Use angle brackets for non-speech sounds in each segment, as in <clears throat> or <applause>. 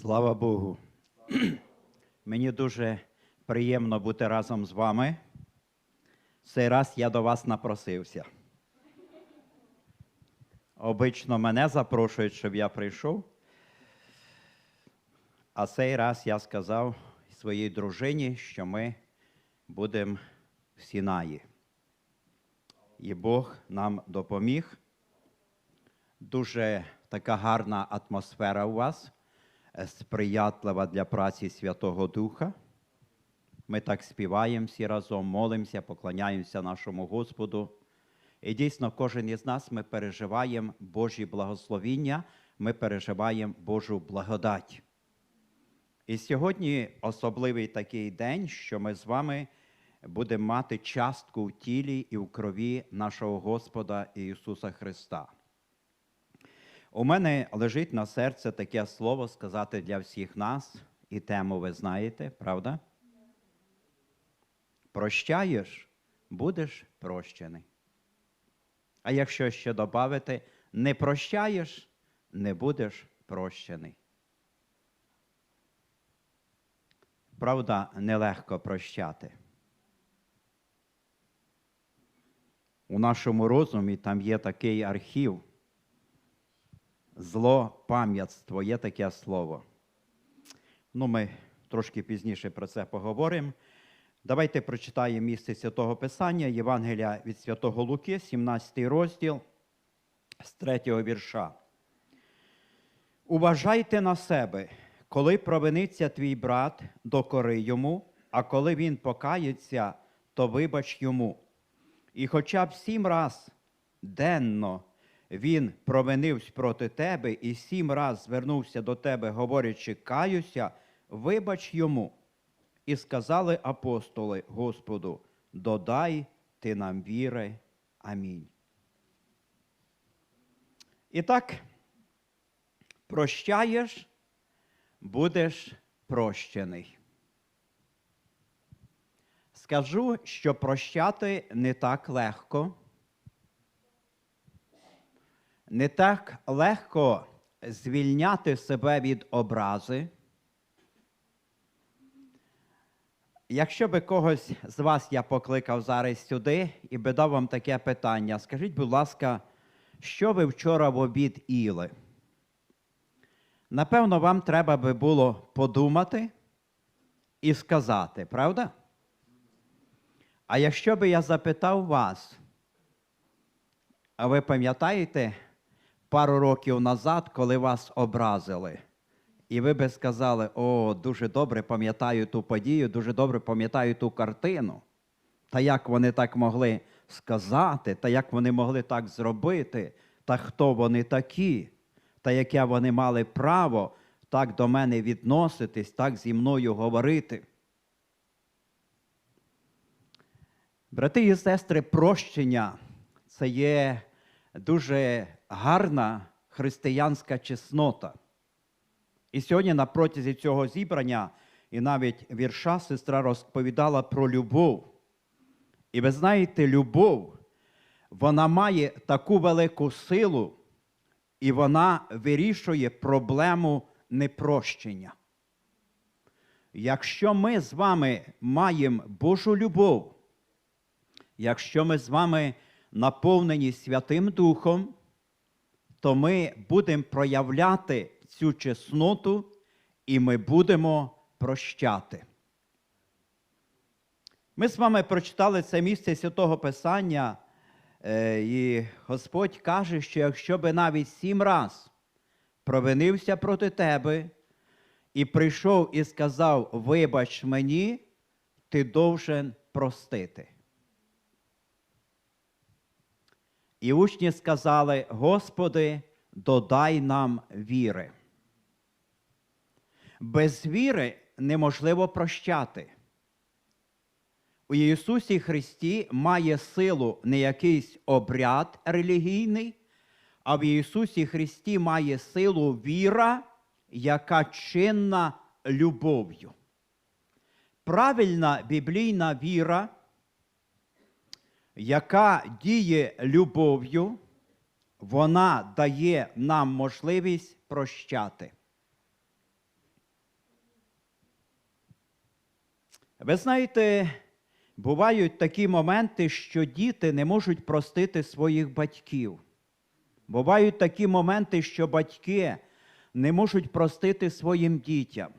Слава Богу. <clears throat> Мені дуже приємно бути разом з вами. Цей раз я до вас напросився. Обично мене запрошують, щоб я прийшов. А цей раз я сказав своїй дружині, що ми будемо в Сінаї. І Бог нам допоміг. Дуже така гарна атмосфера у вас, сприятлива для праці Святого Духа. Ми так співаємо всі разом, молимося, поклоняємося нашому Господу. І дійсно, кожен із нас ми переживаємо Божі благословіння, ми переживаємо Божу благодать. І сьогодні особливий такий день, що ми з вами будемо мати частку в тілі і в крові нашого Господа Ісуса Христа. У мене лежить на серце таке слово сказати для всіх нас, і тему ви знаєте, правда? Прощаєш, будеш прощений. А якщо ще додати, не прощаєш, не будеш прощений. Правда, нелегко прощати. У нашому розумі там є такий архів. Зло пам'ятство є таке слово. Ну, ми трошки пізніше про це поговоримо. Давайте прочитаємо місце Святого Писання, Євангелія від Святого Луки, 17 розділ з 3 вірша. Уважайте на себе, коли провиниться твій брат, докори йому, а коли він покається, то вибач йому. І хоча б сім раз денно він провинився проти тебе і сім раз звернувся до тебе, говорячи, каюся, вибач йому. І сказали апостоли Господу, додай ти нам віри. Амінь. І так, прощаєш, будеш прощений. Скажу, що прощати не так легко. Не так легко звільняти себе від образи. Якщо би когось з вас я покликав зараз сюди і би дав вам таке питання, скажіть, будь ласка, що ви вчора в обід їли? Напевно, вам треба би було подумати і сказати, правда? А якщо би я запитав вас, а ви пам'ятаєте пару років назад, коли вас образили? І ви би сказали, о, дуже добре пам'ятаю ту подію, дуже добре пам'ятаю ту картину. Та як вони так могли сказати, та як вони могли так зробити, та хто вони такі, та яке вони мали право так до мене відноситись, так зі мною говорити. Брати і сестри, прощення це є дуже гарна християнська чеснота. І сьогодні на протязі цього зібрання і навіть вірша сестра розповідала про любов. І ви знаєте, любов, вона має таку велику силу, і вона вирішує проблему непрощення. Якщо ми з вами маємо Божу любов, якщо ми з вами наповнені Святим Духом, то ми будемо проявляти цю чесноту і ми будемо прощати. Ми з вами прочитали це місце Святого Писання, е, і Господь каже, що якщо би навіть сім раз провинився проти тебе і прийшов і сказав: Вибач мені, ти довжен простити. І учні сказали: Господи, додай нам віри. Без віри неможливо прощати. У Ісусі Христі має силу не якийсь обряд релігійний, а в Ісусі Христі має силу віра, яка чинна любов'ю. Правильна біблійна віра, яка діє любов'ю, вона дає нам можливість прощати. Ви знаєте, бувають такі моменти, що діти не можуть простити своїх батьків. Бувають такі моменти, що батьки не можуть простити своїм дітям.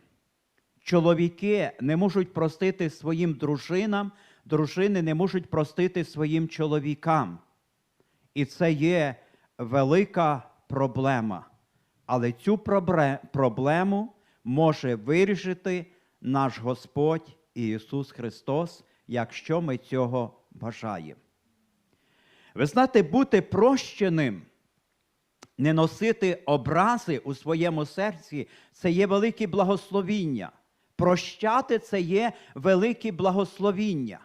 Чоловіки не можуть простити своїм дружинам дружини не можуть простити своїм чоловікам. І це є велика проблема. Але цю проблему може вирішити наш Господь Ісус Христос, якщо ми цього бажаємо. Ви знаєте, бути прощеним, не носити образи у своєму серці це є велике благословіння. Прощати це є велике благословіння.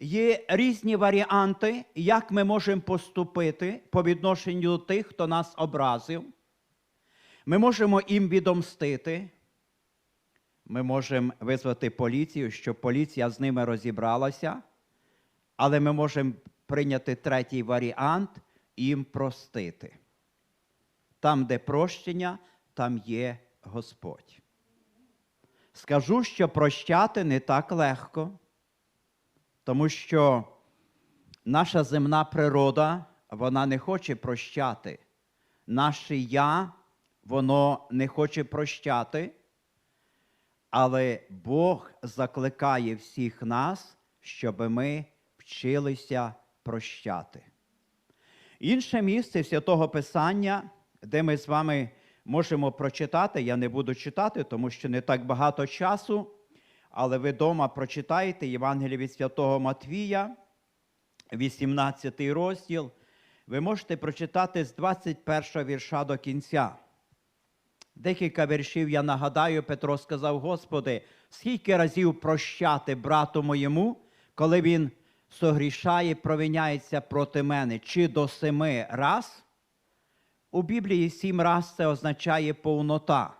Є різні варіанти, як ми можемо поступити по відношенню до тих, хто нас образив. Ми можемо їм відомстити. Ми можемо визвати поліцію, щоб поліція з ними розібралася. Але ми можемо прийняти третій варіант їм простити. Там, де прощення, там є Господь. Скажу, що прощати не так легко, тому що наша земна природа, вона не хоче прощати. Наше я, воно не хоче прощати, але Бог закликає всіх нас, щоб ми вчилися прощати. Інше місце Святого Писання, де ми з вами можемо прочитати, я не буду читати, тому що не так багато часу, але ви вдома прочитаєте Євангеліє від Святого Матвія, 18 розділ. Ви можете прочитати з 21 вірша до кінця. Декілька віршів я нагадаю, Петро сказав: Господи, скільки разів прощати брату моєму, коли він согрішає, провиняється проти мене, чи до семи раз? У Біблії сім раз це означає повнота.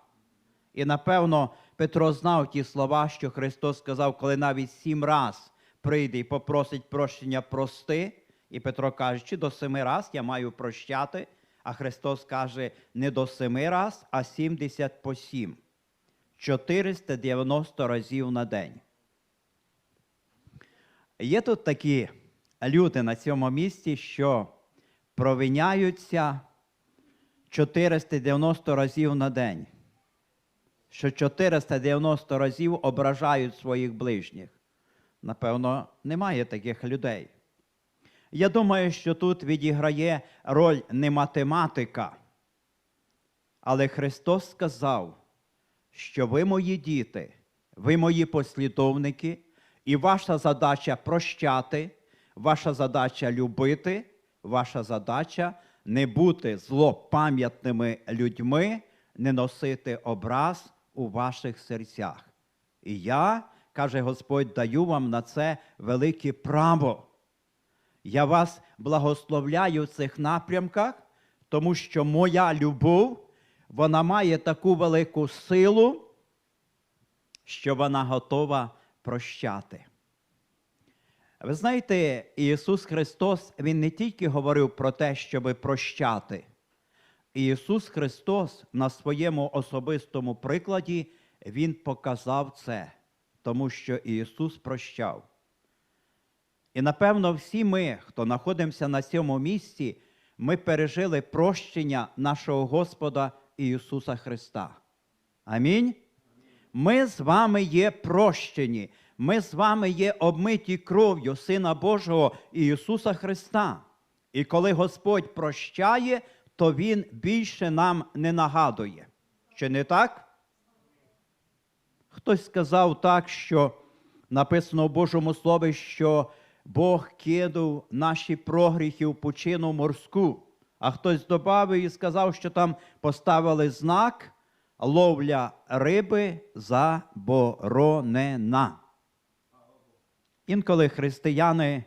І напевно Петро знав ті слова, що Христос сказав, коли навіть сім раз прийде і попросить прощення прости. І Петро каже, чи до семи раз я маю прощати, а Христос каже, не до семи раз, а сімдесят по сім. 490 разів на день. Є тут такі люди на цьому місці, що провиняються 490 разів на день, що 490 разів ображають своїх ближніх. Напевно, немає таких людей. Я думаю, що тут відіграє роль не математика, але Христос сказав, що ви мої діти, ви мої послідовники, і ваша задача прощати, ваша задача любити, ваша задача не бути злопам'ятними людьми, не носити образ у ваших серцях. І я, каже Господь, даю вам на це велике право. Я вас благословляю в цих напрямках, тому що моя любов, вона має таку велику силу, що вона готова прощати. Ви знаєте, Ісус Христос, Він не тільки говорив про те, щоб прощати. Ісус Христос на своєму особистому прикладі, Він показав це, тому що Ісус прощав. І напевно, всі ми, хто знаходимося на цьому місці, ми пережили прощення нашого Господа Ісуса Христа. Амінь. Ми з вами є прощені, ми з вами є обмиті кров'ю Сина Божого Ісуса Христа. І коли Господь прощає, то Він більше нам не нагадує. Чи не так? Хтось сказав так, що написано в Божому Слові, що Бог кидав наші прогріхи в пучину морську. А хтось додав і сказав, що там поставили знак ловля риби заборонена. Інколи християни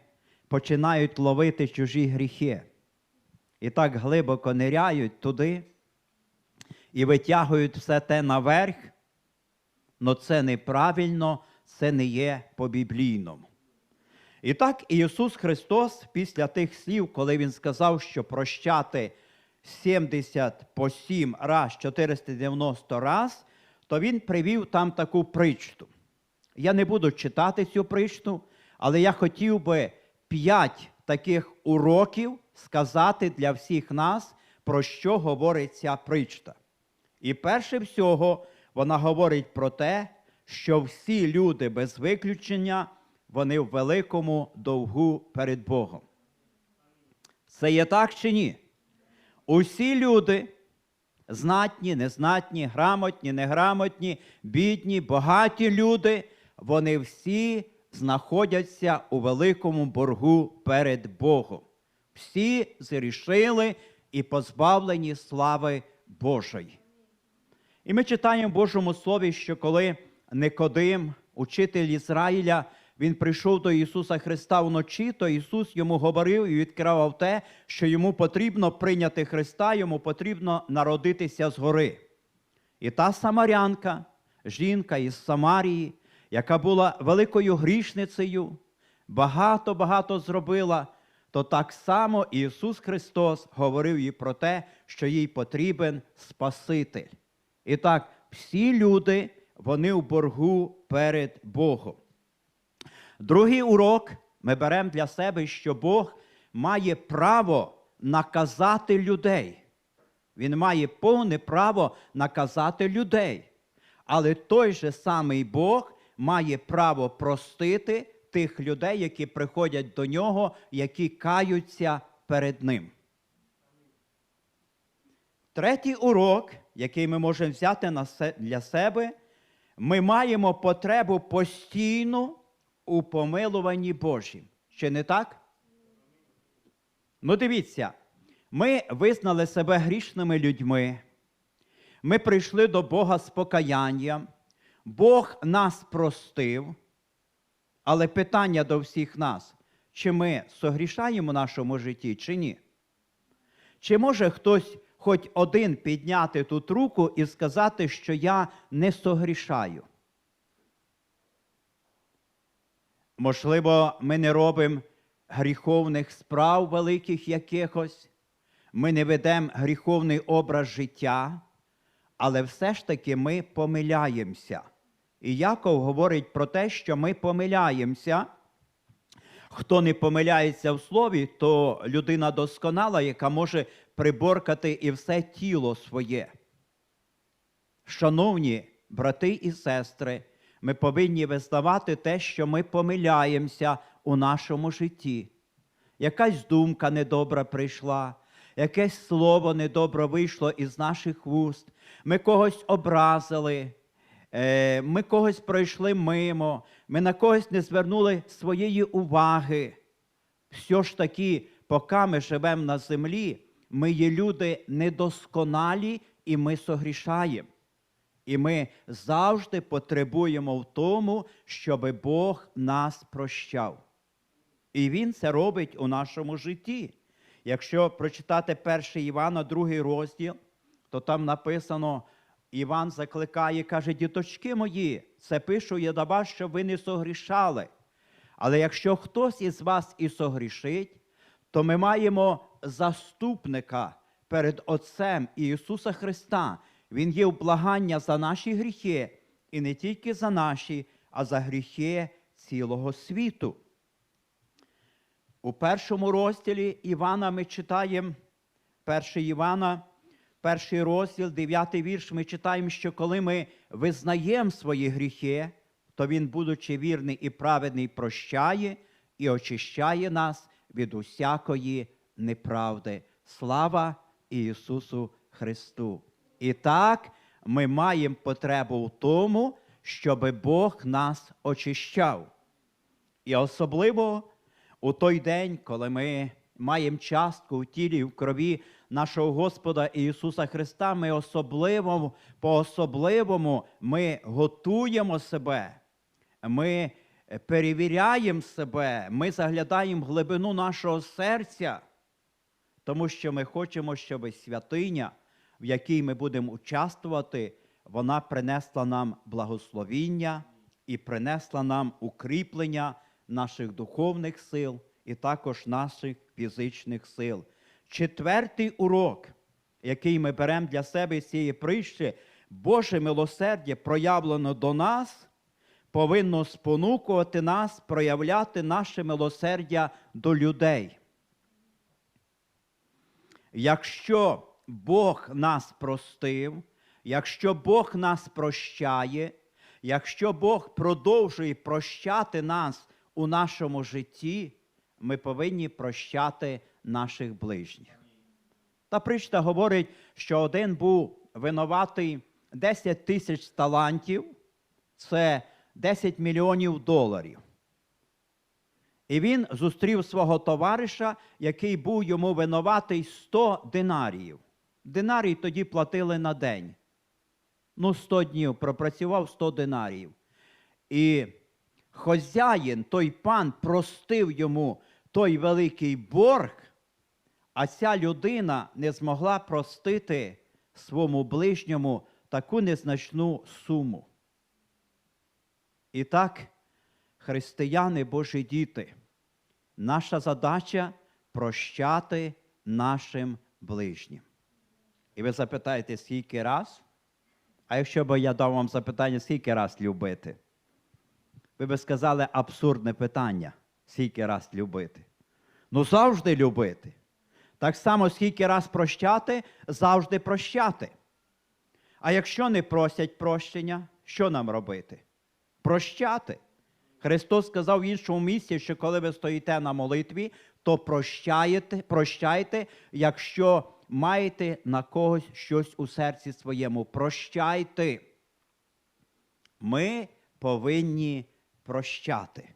починають ловити чужі гріхи і так глибоко ниряють туди і витягують все те наверх, але це неправильно, це не є по-біблійному. І так Ісус Христос після тих слів, коли Він сказав, що прощати 70 по 7 раз, 490 раз, то він привів там таку притчу. Я не буду читати цю притчу, але я хотів би п'ять таких уроків сказати для всіх нас, про що говорить ця притча. І перше всього, вона говорить про те, що всі люди без виключення, вони в великому довгу перед Богом. Це є так чи ні? Усі люди, знатні, незнатні, грамотні, неграмотні, бідні, багаті люди, вони всі знаходяться у великому боргу перед Богом. Всі зрішили і позбавлені слави Божої. І ми читаємо в Божому Слові, що коли Никодим, учитель Ізраїля, він прийшов до Ісуса Христа вночі, то Ісус йому говорив і відкривав те, що йому потрібно прийняти Христа, йому потрібно народитися згори. І та самарянка, жінка із Самарії, яка була великою грішницею, багато-багато зробила, то так само Ісус Христос говорив їй про те, що їй потрібен Спаситель. І так, всі люди, вони в боргу перед Богом. Другий урок ми беремо для себе, що Бог має право наказати людей. Він має повне право наказати людей. Але той же самий Бог має право простити тих людей, які приходять до нього, які каються перед Ним. Третій урок, який ми можемо взяти для себе, ми маємо потребу постійну у помилуванні Божім. Чи не так? Ну, дивіться, ми визнали себе грішними людьми. Ми прийшли до Бога з покаянням. Бог нас простив. Але питання до всіх нас: чи ми согрішаємо в нашому житті, чи ні? Чи може хтось хоч один підняти тут руку і сказати, що я не согрішаю? Можливо, ми не робимо гріховних справ великих якихось, ми не ведемо гріховний образ життя, але все ж таки ми помиляємося. І Яков говорить про те, що ми помиляємося. Хто не помиляється в слові, то людина досконала, яка може приборкати і все тіло своє. Шановні брати і сестри, ми повинні визнавати те, що ми помиляємося у нашому житті. Якась думка недобра прийшла, якесь слово недобре вийшло із наших вуст, ми когось образили, ми когось пройшли мимо, ми на когось не звернули своєї уваги. Все ж таки, поки ми живемо на землі, ми є люди недосконалі і ми согрішаємо. І ми завжди потребуємо в тому, щоб Бог нас прощав. І Він це робить у нашому житті. Якщо прочитати 1 Івана, другий розділ, то там написано, Іван закликає, каже, діточки мої, це пишу я до вас, щоб ви не согрішали. Але якщо хтось із вас і согрішить, то ми маємо заступника перед Отцем Ісуса Христа. Він є благання за наші гріхи, і не тільки за наші, а за гріхи цілого світу. У першому розділі Івана ми читаємо 1 Івана, перший розділ, 9 вірш, ми читаємо, що коли ми визнаємо свої гріхи, то Він, будучи вірний і праведний, прощає і очищає нас від усякої неправди. Слава Ісусу Христу! І так ми маємо потребу в тому, щоб Бог нас очищав. І особливо у той день, коли ми маємо частку в тілі і в крові нашого Господа Ісуса Христа, ми особливо, по-особливому ми готуємо себе, ми перевіряємо себе, ми заглядаємо в глибину нашого серця, тому що ми хочемо, щоб святиня, в якій ми будемо участвувати, вона принесла нам благословіння і принесла нам укріплення наших духовних сил і також наших фізичних сил. Четвертий урок, який ми беремо для себе з цієї притчі, Боже милосердя, проявлено до нас, повинно спонукувати нас проявляти наше милосердя до людей. Якщо Бог нас простив, якщо Бог нас прощає, якщо Бог продовжує прощати нас у нашому житті, ми повинні прощати наших ближніх. Та причта говорить, що один був винуватий 10 тисяч талантів, це 10 мільйонів доларів. І він зустрів свого товариша, який був йому винуватий 100 динаріїв. Динарій тоді платили на день. Ну, 100 днів пропрацював 100 динаріїв. І хазяїн, той пан, простив йому той великий борг, а ця людина не змогла простити своєму ближньому таку незначну суму. І так, християни, Божі діти, наша задача прощати нашим ближнім. І ви запитаєте, скільки раз? А якщо б я дав вам запитання, скільки раз любити? Ви би сказали абсурдне питання, скільки раз любити. Ну, завжди любити. Так само, скільки раз прощати, завжди прощати. А якщо не просять прощення, що нам робити? Прощати. Христос сказав в іншому місці, що коли ви стоїте на молитві, то прощаєте, прощайте, якщо маєте на когось щось у серці своєму. Прощайте. Ми повинні прощати.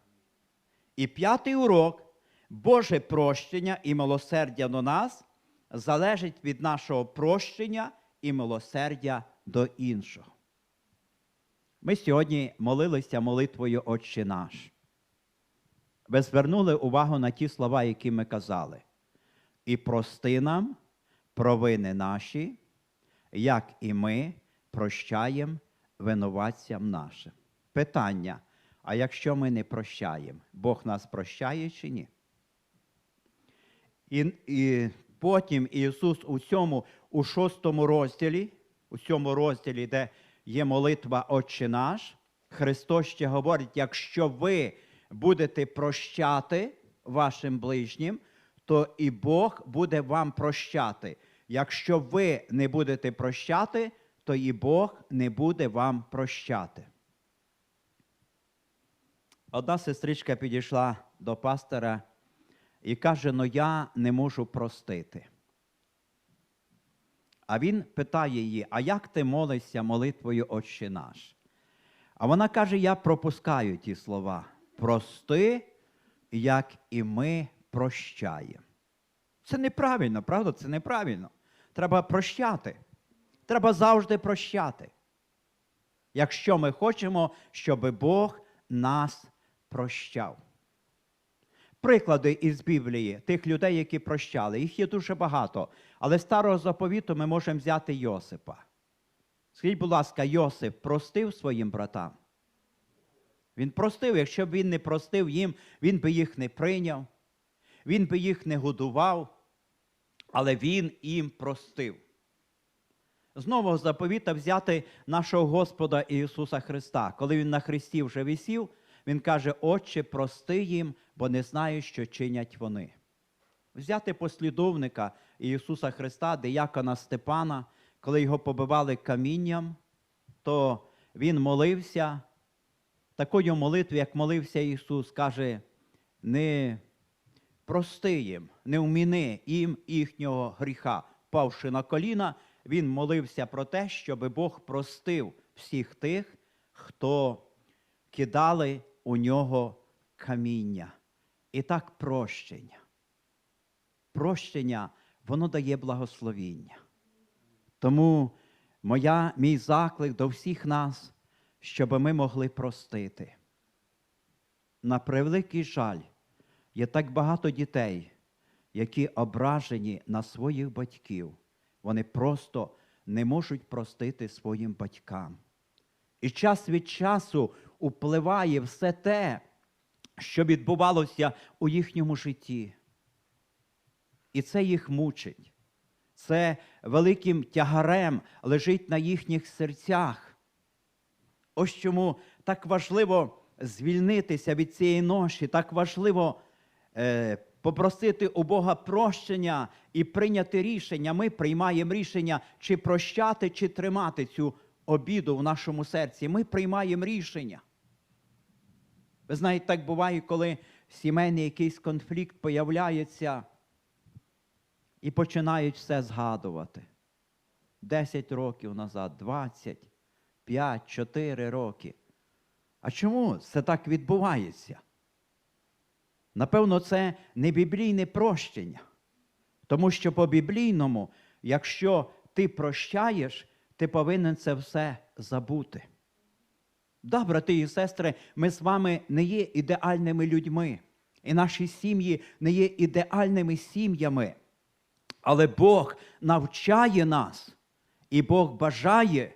І п'ятий урок Боже прощення і милосердя до нас залежить від нашого прощення і милосердя до іншого. Ми сьогодні молилися молитвою Отче наш. Ви звернули увагу на ті слова, які ми казали. І прости нам провини наші, як і ми прощаємо винуватцям нашим. Питання: а якщо ми не прощаємо, Бог нас прощає чи ні? І, і потім Ісус у цьому, у шостому розділі, у цьому розділі, де є молитва Отче наш, Христос ще говорить, якщо ви будете прощати вашим ближнім, то і Бог буде вам прощати. Якщо ви не будете прощати, то і Бог не буде вам прощати. Одна сестричка підійшла до пастора і каже: ну я не можу простити. А він питає її, а як ти молишся молитвою Отче наш? А вона каже: Я пропускаю ті слова. Прости, як і ми прощаємо. Це неправильно, правда? Це неправильно. Треба прощати. Треба завжди прощати. Якщо ми хочемо, щоб Бог нас прощав. Приклади із Біблії тих людей, які прощали, їх є дуже багато. Але старого заповіту ми можемо взяти Йосипа. Скажіть, будь ласка, Йосип простив своїм братам? Він простив, якщо б він не простив їм, він би їх не прийняв, він би їх не годував, але він їм простив. З нового заповіта взяти нашого Господа Ісуса Христа. Коли Він на Христі вже висів, Він каже, Отче, прости їм, бо не знають, що чинять вони. Взяти послідовника Ісуса Христа, диякона Степана, коли його побивали камінням, то він молився такою молитвою, як молився Ісус, каже, не прости їм, не вміни їм їхнього гріха. Павши на коліна, він молився про те, щоб Бог простив всіх тих, хто кидали у нього каміння. І так прощення. Прощення, воно дає благословіння. Тому моя, мій заклик до всіх нас, щоб ми могли простити. На превеликий жаль, є так багато дітей, які ображені на своїх батьків. Вони просто не можуть простити своїм батькам. І час від часу впливає все те, що відбувалося у їхньому житті. І це їх мучить. це великим тягарем лежить на їхніх серцях. Ось чому так важливо звільнитися від цієї ноші, так важливо е, попросити у Бога прощення і прийняти рішення. Ми приймаємо рішення, чи прощати, чи тримати цю обіду в нашому серці. Ми приймаємо рішення. Ви знаєте, так буває, коли сімейний якийсь конфлікт появляється і починають все згадувати. 10 років назад, 20, 5, 4 роки. А чому це так відбувається? Напевно, це не біблійне прощення. Тому що по біблійному, якщо ти прощаєш, ти повинен це все забути. Да, брати і сестри, ми з вами не є ідеальними людьми, і наші сім'ї не є ідеальними сім'ями. Але Бог навчає нас, і Бог бажає,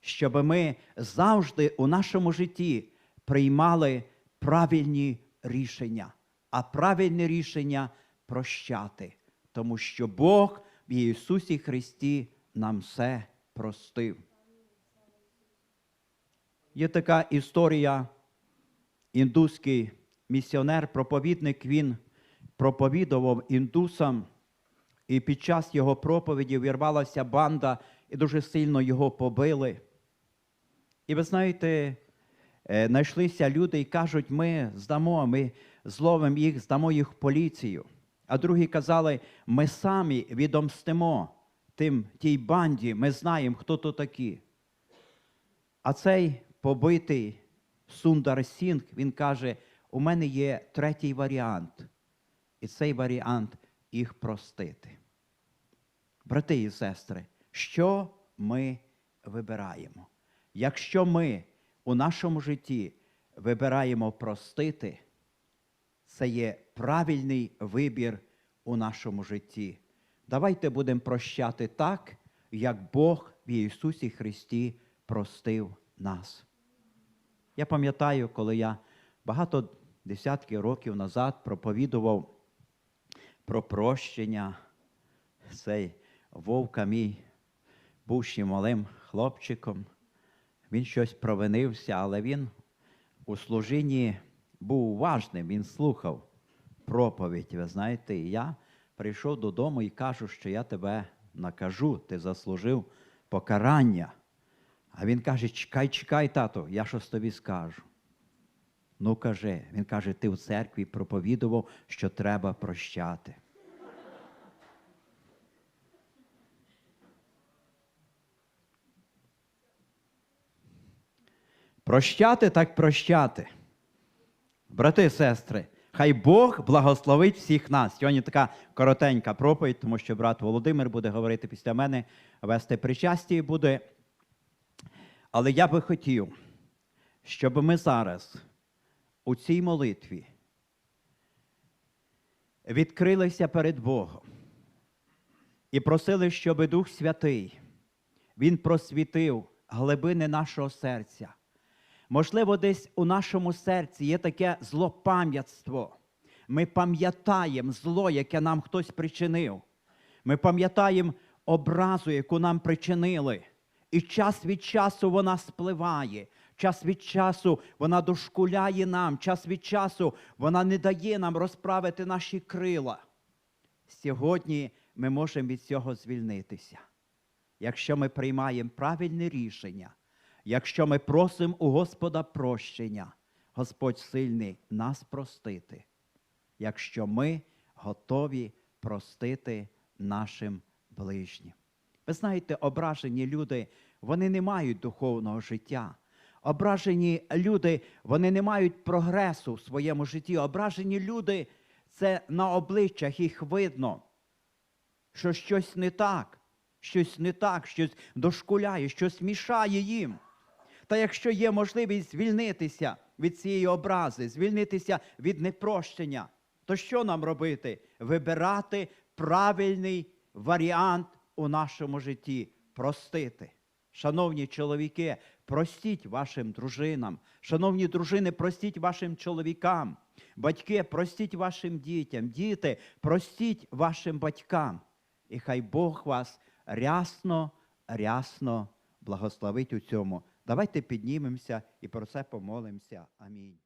щоб ми завжди у нашому житті приймали правильні рішення, а правильне рішення прощати, тому що Бог в Ісусі Христі нам все простив. Є така історія, індуський місіонер, проповідник, він проповідував індусам, і під час його проповіді вірвалася банда і дуже сильно його побили. І ви знаєте, е, знайшлися люди і кажуть, ми здамо, ми зловимо їх, здамо їх в поліцію. А другі казали, ми самі відомстимо тим, тій банді, ми знаємо, хто то такі. А цей побитий Сундар Сінг, він каже: у мене є третій варіант. І цей варіант їх простити. Брати і сестри, що ми вибираємо? Якщо ми у нашому житті вибираємо простити, це є правильний вибір у нашому житті. Давайте будемо прощати так, як Бог в Ісусі Христі простив нас. Я пам'ятаю, коли я багато десятків років назад проповідував про прощення, цей вовка мій був ще малим хлопчиком. Він щось провинився, але він у служінні був уважним, він слухав проповідь. Ви знаєте, і я прийшов додому і кажу, що я тебе накажу, ти заслужив покарання. А він каже: чекай, чекай, тато, я щось тобі скажу. Ну, каже, він каже, ти в церкві проповідував, що треба прощати. Прощати так прощати. Брати і сестри, хай Бог благословить всіх нас. Сьогодні така коротенька проповідь, тому що брат Володимир буде говорити після мене, вести причастя і буде. Але я би хотів, щоб ми зараз у цій молитві відкрилися перед Богом і просили, щоб Дух Святий Він просвітив глибини нашого серця. Можливо, десь у нашому серці є таке злопам'ятство. Ми пам'ятаємо зло, яке нам хтось причинив. Ми пам'ятаємо образу, яку нам причинили. І час від часу вона спливає, час від часу вона дошкуляє нам, час від часу вона не дає нам розправити наші крила. Сьогодні ми можемо від цього звільнитися, якщо ми приймаємо правильне рішення, якщо ми просимо у Господа прощення, Господь сильний нас простити, якщо ми готові простити нашим ближнім. Ви знаєте, ображені люди, вони не мають духовного життя. Ображені люди, вони не мають прогресу в своєму житті. Ображені люди, це на обличчях їх видно, що щось не так, щось не так, щось дошкуляє, щось мішає їм. Та якщо є можливість звільнитися від цієї образи, звільнитися від непрощення, то що нам робити? Вибирати правильний варіант у нашому житті простити. Шановні чоловіки, простіть вашим дружинам. Шановні дружини, простіть вашим чоловікам. Батьки, простіть вашим дітям. Діти, простіть вашим батькам. І хай Бог вас рясно, рясно благословить у цьому. Давайте піднімемося і про це помолимося. Амінь.